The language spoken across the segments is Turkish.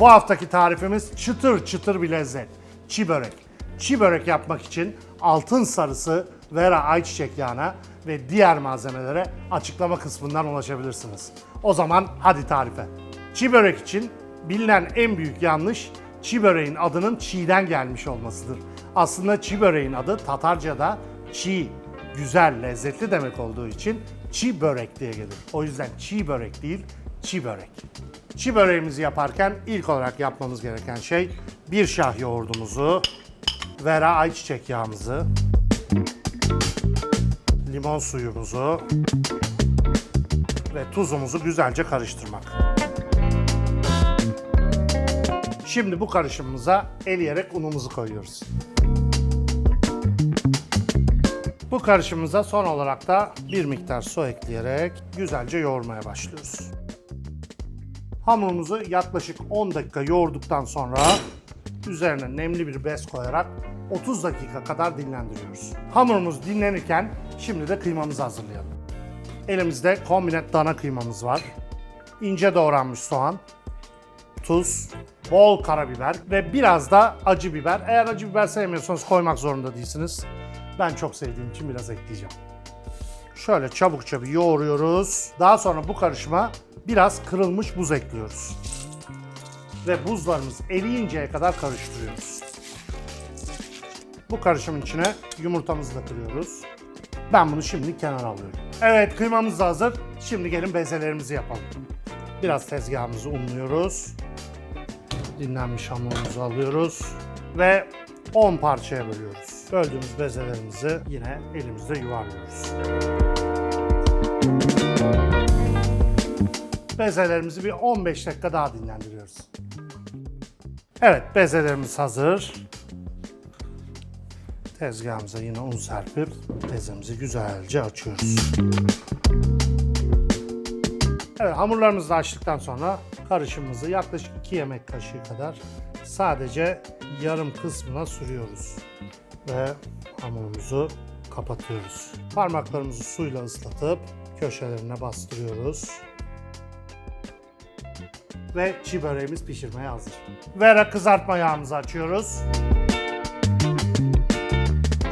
Bu haftaki tarifimiz çıtır çıtır bir lezzet. Çiğ börek. Çiğ börek yapmak için altın sarısı vera ayçiçek yağına ve diğer malzemelere açıklama kısmından ulaşabilirsiniz. O zaman hadi tarife. Çiğ börek için bilinen en büyük yanlış çiğ böreğin adının çiğden gelmiş olmasıdır. Aslında çiğ böreğin adı Tatarca'da çiğ, güzel, lezzetli demek olduğu için çiğ börek diye gelir. O yüzden çiğ börek değil, çiğ börek. Çiğ böreğimizi yaparken ilk olarak yapmamız gereken şey bir şah yoğurdumuzu, vera ayçiçek yağımızı, limon suyumuzu ve tuzumuzu güzelce karıştırmak. Şimdi bu karışımımıza eleyerek unumuzu koyuyoruz. Bu karışımımıza son olarak da bir miktar su ekleyerek güzelce yoğurmaya başlıyoruz. Hamurumuzu yaklaşık 10 dakika yoğurduktan sonra üzerine nemli bir bez koyarak 30 dakika kadar dinlendiriyoruz. Hamurumuz dinlenirken şimdi de kıymamızı hazırlayalım. Elimizde kombinet dana kıymamız var. İnce doğranmış soğan, tuz, bol karabiber ve biraz da acı biber. Eğer acı biber sevmiyorsanız koymak zorunda değilsiniz. Ben çok sevdiğim için biraz ekleyeceğim. Şöyle çabukça bir yoğuruyoruz. Daha sonra bu karışıma biraz kırılmış buz ekliyoruz. Ve buzlarımız eriyinceye kadar karıştırıyoruz. Bu karışımın içine yumurtamızı da kırıyoruz. Ben bunu şimdi kenara alıyorum. Evet kıymamız da hazır. Şimdi gelin bezelerimizi yapalım. Biraz tezgahımızı unluyoruz. Dinlenmiş hamurumuzu alıyoruz. Ve 10 parçaya bölüyoruz. Böldüğümüz bezelerimizi yine elimizde yuvarlıyoruz. Bezelerimizi bir 15 dakika daha dinlendiriyoruz. Evet bezelerimiz hazır. Tezgahımıza yine un serpip bezemizi güzelce açıyoruz. Evet hamurlarımızı açtıktan sonra karışımımızı yaklaşık 2 yemek kaşığı kadar sadece yarım kısmına sürüyoruz. Ve hamurumuzu kapatıyoruz. Parmaklarımızı suyla ıslatıp köşelerine bastırıyoruz. Ve çiğ böreğimiz pişirmeye hazır. Vera kızartma yağımızı açıyoruz.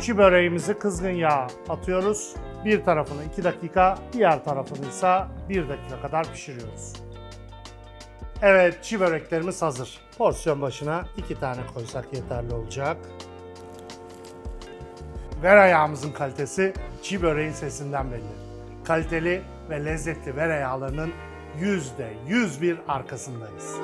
Çiğ böreğimizi kızgın yağa atıyoruz. Bir tarafını 2 dakika, diğer tarafını ise 1 dakika kadar pişiriyoruz. Evet, çiğ böreklerimiz hazır. Porsiyon başına 2 tane koysak yeterli olacak. Vera yağımızın kalitesi çiğ böreğin sesinden belli. Kaliteli ve lezzetli vera yağlarının %101 arkasındayız.